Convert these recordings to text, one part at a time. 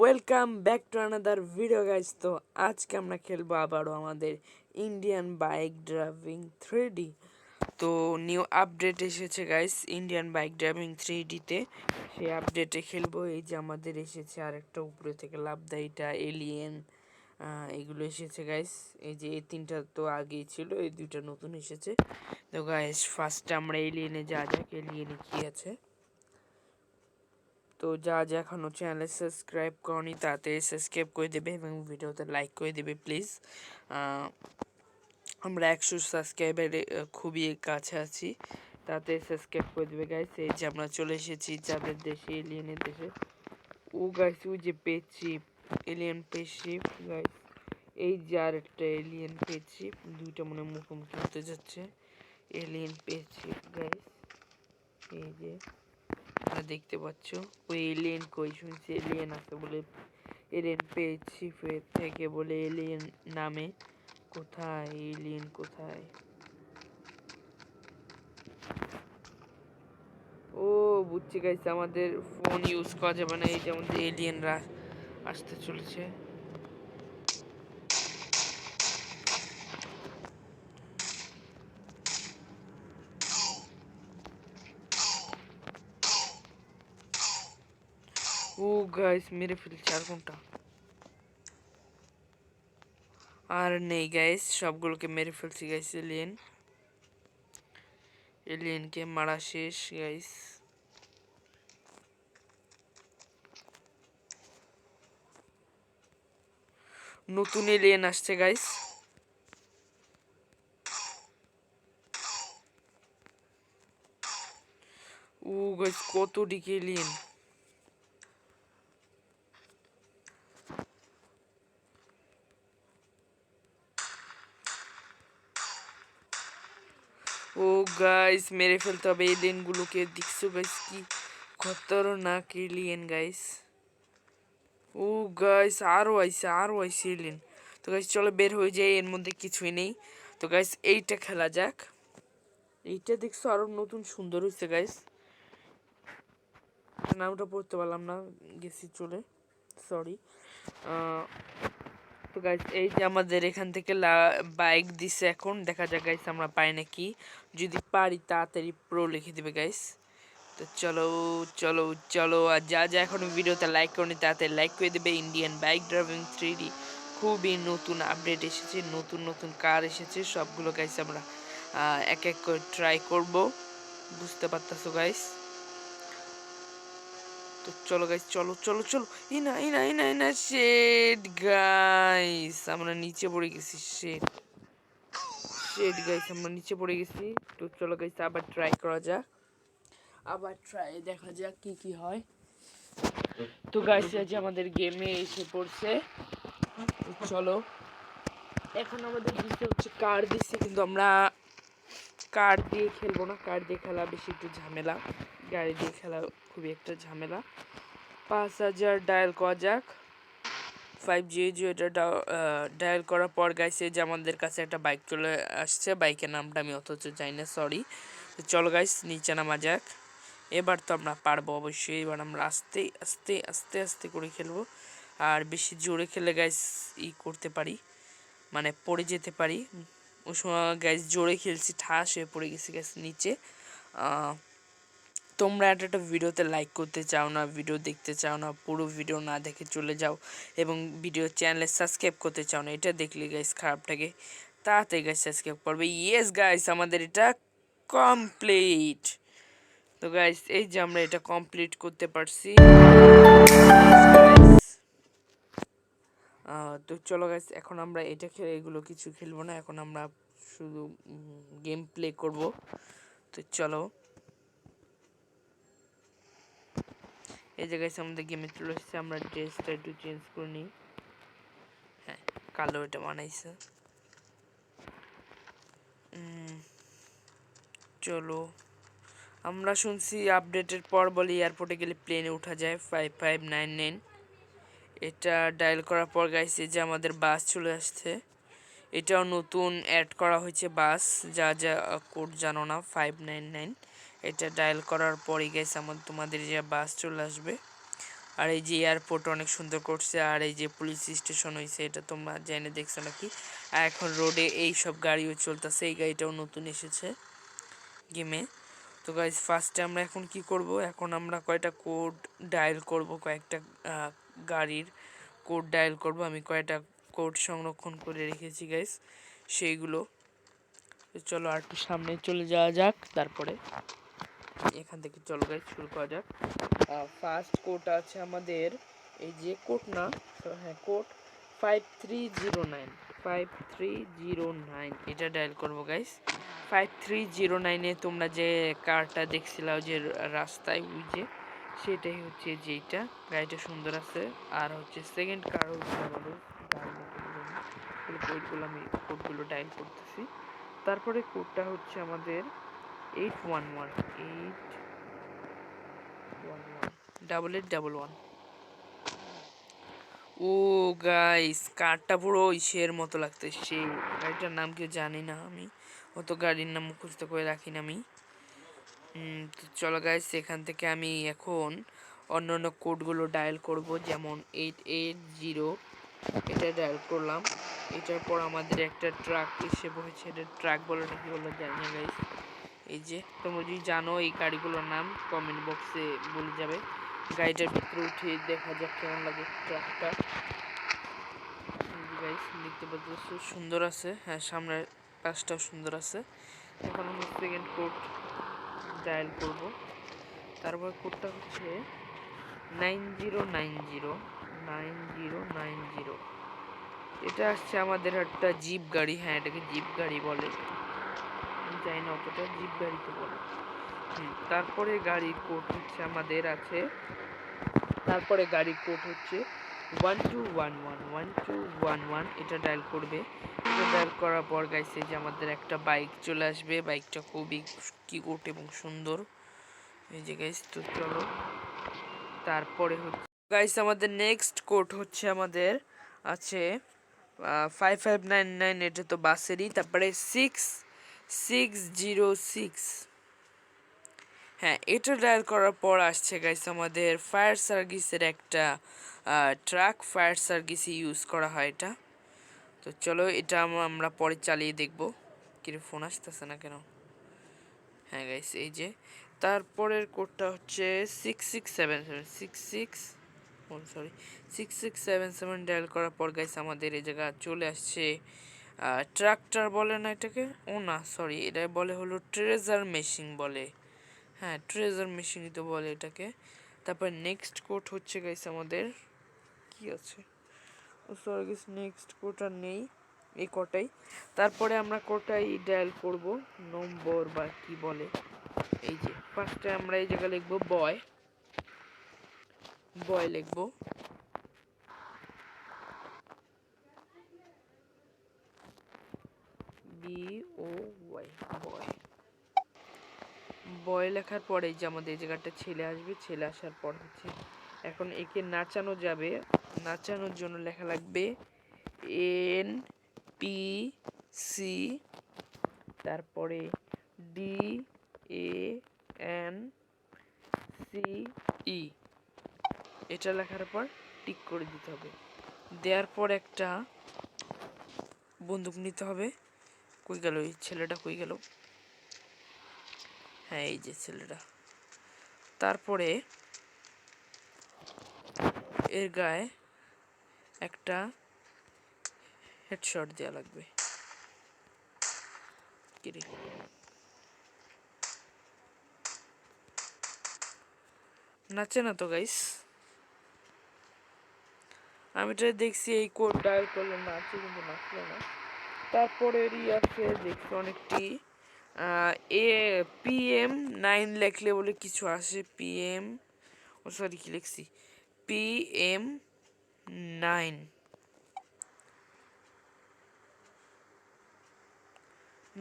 Welcome back to another video guys তো আজকে আমরা খেলব আবারও আমাদের ইন্ডিয়ান বাইক ড্রাইভিং থ্রি তো নিউ আপডেট এসেছে guys Indian bike driving three ডিতে সেই আপডেটে খেলব। এই যে আমাদের এসেছে আরেকটা উপরে থেকে লাভদাইটা এলিয়েন এগুলো এসেছে গাইস এই যে এই তিনটা তো আগেই ছিল, এই দুইটা নতুন এসেছে। তো গাইস ফার্স্টে আমরা এলিয়েনে যা যাক এলিয়েনে কি আছে? তো যা যা এখনও চ্যানেলে সাবস্ক্রাইব করনি তাতে সাবস্ক্রাইব করে দেবে এবং ভিডিওতে লাইক করে দেবে প্লিজ আমরা একশো সাবস্ক্রাইবারে খুবই কাছে আছি। তাতে সাবস্ক্রাইব করে দেবে গাইস এই যে আমরা চলে এসেছি যাদের দেশে এলিয়েনের দেশে। ও গাইস ওই যে পেয়েছি এলিয়েন পেয়েছি গাইস এই যে আর একটা এলিয়েন পেয়েছি দুইটা মনে মুখোমুখি হতে যাচ্ছে। এলিয়েন পেয়েছি গাইস এই যে। তোমরা দেখতে পাচ্ছ? ওই এলিয়েন কই? শুনছি এলিয়েন আছে বলে এলিয়েন পেয়েছি ফের থেকে বলে এলিয়েন নামে। কোথায় এলিয়েন কোথায়? ও, বুঝছি গাইছে আমাদের ফোন ইউজ করা যাবে না। এই যেমন এলিয়েনরা আসতে চলেছে। ও গাইস মেরে ফেলছে আর কোনটা আর নেই গাইস সবগুলোকে মেরে ফেলছি গাইস এলিয়েন এলিয়েনকে মারা শেষ গাইস নতুন এলিয়েন আসছে গাইস ও গাইস কত ডিকে এলিয়েন ও গাইস মেরে ফেলতে হবে এই লেনগুলোকে দেখছ গাইস কি খতরনাক এলিয়েন গাইস ও গাইস আরও আইসে আরও আইসে এলিয়েন তো গাইস চলো বের হয়ে যাই, এর মধ্যে কিছুই নেই। তো গাইস এইটা খেলা যাক। এইটা দেখছ আরও নতুন সুন্দর হয়েছে গাইস নামটা পড়তে পারলাম না, গেছি চলে। সরি তো গাইস এই যে আমাদের এখান থেকে বাইক দিছে এখন। দেখা যাক গাইস আমরা পাই নাকি। যদি পারি, তাড়াতাড়ি প্রো লিখে দিবে গাইস তো চলো চলো চলো। আর যা যা এখন ভিডিওতে লাইক করনি তাড়াতাড়ি লাইক করে দেবে। ইন্ডিয়ান বাইক ড্রাইভিং থ্রি খুবই নতুন আপডেট এসেছে, নতুন নতুন কার এসেছে। সবগুলো গাইস আমরা এক এক করে ট্রাই করব। বুঝতে পারতেছো গাইস তো চলো গাইস চলো চলো চলো। ইনা ইনা ইনা ইনা শেড গাইস আমরা নিচে পড়ে গেছি শেড শেড গাইস আমরা নিচে পড়ে গেছি। তো চলো গাইস আবার ট্রাই করা যাক। আবার ট্রাই দেখা যাক কি কি হয়। তো গাইস আজ আমাদের গেমে এসে পড়ছে। চলো। এখন আমাদের দিচ্ছে হচ্ছে কার দিচ্ছে, কিন্তু আমরা কার দিয়ে খেলব না। কার দিয়ে খেলা বেশি একটু ঝামেলা। গাড়ি দিয়ে খেলা খুবই একটা ঝামেলা। পাঁচ হাজার ডায়াল করা যাক। ফাইভ জি জি এটা ডায়াল করার পর গাইছে যে আমাদের কাছে একটা বাইক চলে আসছে। বাইকের নামটা আমি অথচ জানি না, সরি। চলো গাইস, নিচে নামা যাক। এবার তো আমরা পারব অবশ্যই। এবার আমরা আস্তে আস্তে আস্তে আস্তে করে খেলব। আর বেশি জোরে খেলে গাইস ই করতে পারি। মানে পড়ে যেতে পারি। ওই সময় গ্যাস জোরে খেলছি, ঠাস হয়ে পড়ে গেছি গ্যাস নিচে। তোমরা একটা একটা ভিডিওতে লাইক করতে চাও না ভিডিও দেখতে চাও না, পুরো ভিডিও না দেখে চলে যাও এবং ভিডিও চ্যানেলে সাবস্ক্রাইব করতে চাও না, এটা দেখলে গাইস খারাপটাকে তাড়াতাড়ি গাইস সাবস্ক্রাইব করবে। ইয়েস গাইস আমাদের এটা কমপ্লিট তো গাইস এই যে আমরা এটা কমপ্লিট করতে পারছি। তো চলো গাইস এখন আমরা এটা খেলে এগুলো কিছু খেলব না, এখন আমরা শুধু গেম প্লে করব। তো চলো। এই জায়গায় আমাদের গেমে চলে এসেছে, আমরা ড্রেসটা একটু চেঞ্জ করে নিই। হ্যাঁ কালো এটা বানাইছে। চলো। আমরা শুনছি আপডেটের পর বলে এয়ারপোর্টে গেলে প্লেনে ওঠা যায় ফাইভ ফাইভ নাইন নাইন এটা ডায়াল করার পর গাইছে যে আমাদের বাস চলে আসছে। এটাও নতুন অ্যাড করা হয়েছে বাস, যা যা কোড জানো না ফাইভ নাইন নাইন এটা ডায়াল করার পরই গেছে আমার, তোমাদের যে বাস চলে আসবে। আর এই যে এয়ারপোর্ট অনেক সুন্দর করছে, আর এই যে পুলিশ স্টেশন হয়েছে এটা তোমরা জেনে দেখছ নাকি? আর এখন রোডে এই সব গাড়িও চলতেছে, এই গাড়িটাও নতুন এসেছে গেমে তো গাইজ ফার্স্টে আমরা এখন কি করব? এখন আমরা কয়টা কোড ডায়াল করব, কয়েকটা গাড়ির কোড ডায়াল করব। আমি কয়টা কোড সংরক্ষণ করে রেখেছি গাইস সেইগুলো। চলো আর একটু সামনে চলে যাওয়া যাক, তারপরে এখান থেকে চলো গাইজ শুরু করা যাক। ফার্স্ট কোড আছে আমাদের, এই যে কোড না হ্যাঁ code five three zero nine five three zero nine এটা ডায়াল করব গাইস ফাইভ থ্রি জিরো নাইনে তোমরা যে কারটা দেখছিলাম, যে রাস্তায়, ওই যে সেটাই হচ্ছে যেইটা। গাড়িটা সুন্দর আছে। আর হচ্ছে সেকেন্ড কার হচ্ছে আমাদের কোডগুলো আমি কোডগুলো ডায়াল করতেছি। তারপরে কোডটা হচ্ছে আমাদের eight one one eight one one double eight double one ও গাইস কারটা পুরো ইসের মতো লাগতে সেই গাড়িটার নাম কেউ জানি না আমি। অত গাড়ির নাম মুখস্থ করে রাখি না আমি। তো চলো গাইস এখান থেকে আমি এখন অন্য অন্য কোডগুলো ডায়াল করব, যেমন এইট এইট জিরো এটা ডায়াল করলাম। এটার পর আমাদের একটা ট্রাক এসে বসেছে, এটা ট্রাক বলে নাকি বলে, জানি না গাইস এই যে, তোমরা যদি জানো এই গাড়িগুলোর নাম কমেন্ট বক্সে বলে যাবে। গাড়িটার ভিতরে উঠে দেখা যাক কেমন লাগে ট্রাকটা গাইস দেখতে পাচ্ছি সুন্দর আছে। হ্যাঁ সামনের পাশটাও সুন্দর আছে। এখন সেকেন্ড কোড ডায়াল করব। তারপর কোডটা হচ্ছে nine zero nine zero nine zero nine zero এটা আসছে আমাদের একটা জিপ গাড়ি হ্যাঁ এটাকে জিপ গাড়ি বলে। জানি না অতটা জিপ গাড়ি তো বলে তারপরে গাড়ির কোড হচ্ছে আমাদের আছে, তারপরে গাড়ির কোড হচ্ছে one two one one one two one one এটা ডায়াল করবে। এটা ডায়াল করার পর গাইছে যে আমাদের একটা বাইক চলে আসবে। বাইকটা খুবই কিউট এবং সুন্দর। এই যে গাইস তো চলো। তারপরে হচ্ছে গাইস আমাদের নেক্সট কোড হচ্ছে আমাদের আছে ফাইভ ফাইভ নাইন নাইন এটা তো বাসেরই। তারপরে সিক্স সিক্স জিরো সিক্স হ্যাঁ এটা ডায়াল করার পর আসছে গাইস আমাদের ফায়ার সার্ভিসের একটা ট্রাক ফায়ার সার্ভিসে ইউজ করা হয় এটা। তো চলো এটা আমরা পরে চালিয়ে দেখব। কিরে ফোন আসতেছে না কেন? হ্যাঁ গাইস এই যে। তারপরের কোডটা হচ্ছে six six seven seven six six sorry six six seven seven dial করার পর গাইস আমাদের এই জায়গা চলে আসছে ট্রাক্টর বলে না এটাকে? ও না সরি এটা বলে হলো ট্রেজার মেশিন বলে। হ্যাঁ ট্রেজার মেশিনই তো বলে এটাকে। তারপর নেক্সট কোড হচ্ছে গাইস আমাদের। কি আছে? নেক্সট কোড আর নেই, এই কটাই। তারপরে আমরা কোটাই ডায়াল করব? নম্বর বা কি বলে? এই যে ফার্স্টে আমরা এই জায়গায় লিখব বয় বয় লিখব। বি ও ওয়াই বয় বয় লেখার পরে যে আমাদের এই জায়গাটা ছেলে আসবে, ছেলে আসার পর হচ্ছে এখন একে নাচানো যাবে। নাচানোর জন্য লেখা লাগবে এন পি সি, তারপরে D A N C E. এটা লেখার পর টিক করে দিতে হবে। দেওয়ার পর একটা বন্দুক নিতে হবে। কই গেল এই ছেলেটা? কই গেল? হ্যাঁ এই যে ছেলেটা। তারপরে এর গায়ে একটা হেডশট দেওয়া লাগবে। কিরে নাচে না তো গাইস আমি এটা দেখছি এই কোড ডায়াল করলে নাচে, কিন্তু নাচলো না। তারপরে আছে দেখছি অনেকটি এ পিএম নাইন লেখলে বলে কিছু আসে পিএম ও সরি কি লিখছি? পিএম নাইন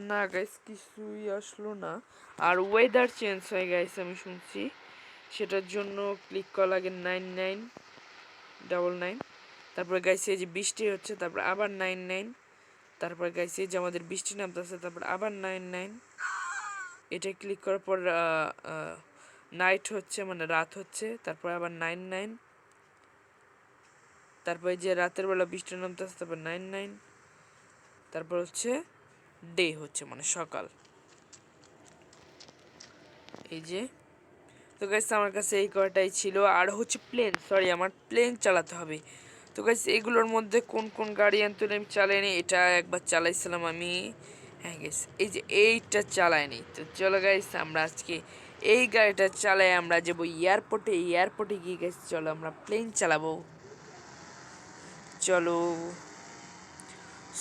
না গাইস কিছুই আসলো না। আর ওয়েদার চেঞ্জ হয়ে গেছে আমি শুনছি। সেটার জন্য ক্লিক করা লাগে নাইন নাইন ডাবল নাইন তারপরে গাইছে যে বৃষ্টি হচ্ছে, তারপর আবার নাইন নাইন তারপর গাইছে যে আমাদের বৃষ্টি নামতেছে, তারপর আবার নাইন নাইন এটা ক্লিক করার পর নাইট হচ্ছে মানে রাত হচ্ছে, তারপর আবার নাইন নাইন তারপরে যে রাতের বেলা বৃষ্টি নামতে আসতে তারপর নাইন নাইন তারপর হচ্ছে ডে হচ্ছে মানে সকাল। এই যে, তো গাইস আমার কাছে এই কয়টাই ছিল। আর হচ্ছে প্লেন সরি আমার প্লেন চালাতে হবে। তো গাইস এগুলোর মধ্যে কোন কোন গাড়ি আনতে আমি চালাইনি এটা একবার চালাইছিলাম আমি। হ্যাঁ গাইস এই যে এইটা চালাইনি তো চলো গাইস আমরা আজকে এই গাড়িটা চালাই, আমরা যাব এয়ারপোর্টে এয়ারপোর্টে গিয়ে গাইস চলো, আমরা প্লেন চালাবো। চলো।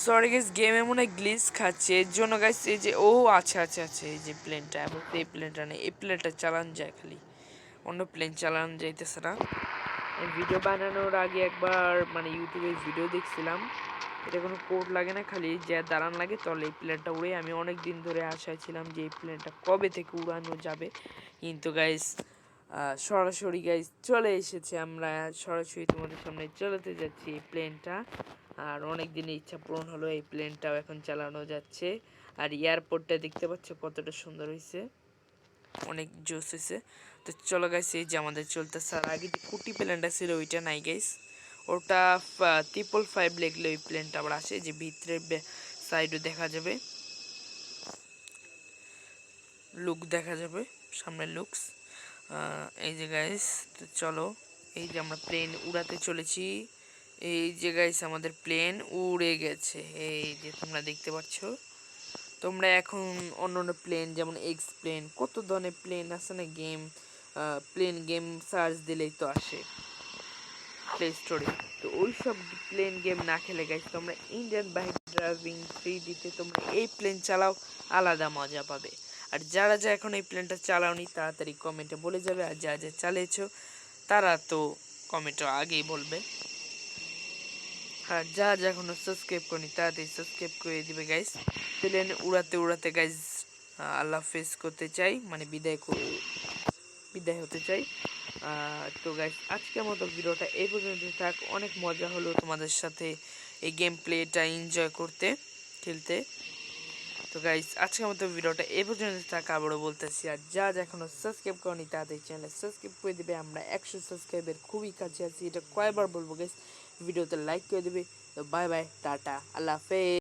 সরি গাইস গেমে মনে হয় গ্লিচ খাচ্ছে। এর জন্য গাইস এই যে, ও আচ্ছা আচ্ছা আচ্ছা এই যে প্লেনটা এবং এই প্লেনটা নেই। এই প্লেনটা চালান যায় খালি। অন্য প্লেন চালানো যাইতেছে না। ভিডিও বানানোর আগে একবার মানে ইউটিউবে ভিডিও দেখছিলাম। এটা কোনো কোড লাগে না, খালি যা দাঁড়ান লাগে তাহলে এই প্লেনটা উড়ে আমি অনেক দিন ধরে আশায় ছিলাম যে এই প্লেনটা কবে থেকে উড়ানো যাবে। কিন্তু গাইস সরাসরি গাইস চলে এসেছে আমরা। সরাসরি তোমাদের সামনে চলাতে যাচ্ছি এই প্লেনটা আর অনেক দিনের ইচ্ছা পূরণ হলো এই প্লেনটাও এখন চালানো যাচ্ছে। আর এয়ারপোর্টটা দেখতে পাচ্ছ কতটা সুন্দর হয়েছে অনেক জোস হয়েছে তো চলো গাইস এই যে আমাদের চলতেছে। আর আগে যে কুটি প্লেনটা ছিল, ওইটা নাই গাইস ওটা ট্রিপল ফাইভ লিখলে ওই প্লেনটা আবার আসে, যে ভিতরে সাইডও দেখা যাবে। লুক দেখা যাবে, সামনের লুকস এই যে গাইস তো চলো, এই যে আমরা প্লেন উড়াতে চলেছি। এই যে গাইস আমাদের প্লেন উড়ে গেছে। এই যে তোমরা দেখতে পাচ্ছ। তোমরা এখন অন্য অন্য প্লেন যেমন এক্স প্লেন কত ধরনের প্লেন আছে না গেম প্লেন গেম সার্চ দিলেই তো আসে। প্লে স্টোরে তো ওই সব প্লেন গেম না খেলে গাইস তোমরা ইন্ডিয়ান বাইক ড্রাইভিং থ্রি দিতে তোমরা এই প্লেন চালাও, আলাদা মজা পাবে। আর যারা যা এখন এই প্লেনটা চালাওনি, তাড়াতাড়ি কমেন্টে বলে যাবে, আর যা যা চালিয়েছো, তারা তো কমেন্টে আগেই বলবে। আর যা যা এখনও সাবস্ক্রাইব করিনি, তাড়াতাড়ি সাবস্ক্রাইব করে দিবে গাইস প্লেন উড়াতে উড়াতে গাইস আল্লাহ ফেস করতে চাই মানে বিদায় করে বিদায় হতে চাই। তো গাইস আজকের মতো ভিডিওটা এই পর্যন্ত থাক। অনেক মজা হলো তোমাদের সাথে এই গেম প্লেটা এনজয় করতে, খেলতে। তো গাইস আজকের মতো ভিডিওটা এই পর্যন্ত থাক। আবারও বলতেছি, আর যা যা এখনও সাবস্ক্রাইব করনি তাদের চ্যানেল সাবস্ক্রাইব করে দিবে। আমরা একশো সাবস্ক্রাইবের খুবই কাছে আছি, এটা কয়বার বলব গাইস ভিডিওতে লাইক করে দিবে। তো বাই বাই টাটা, আল্লাহ হাফেজ।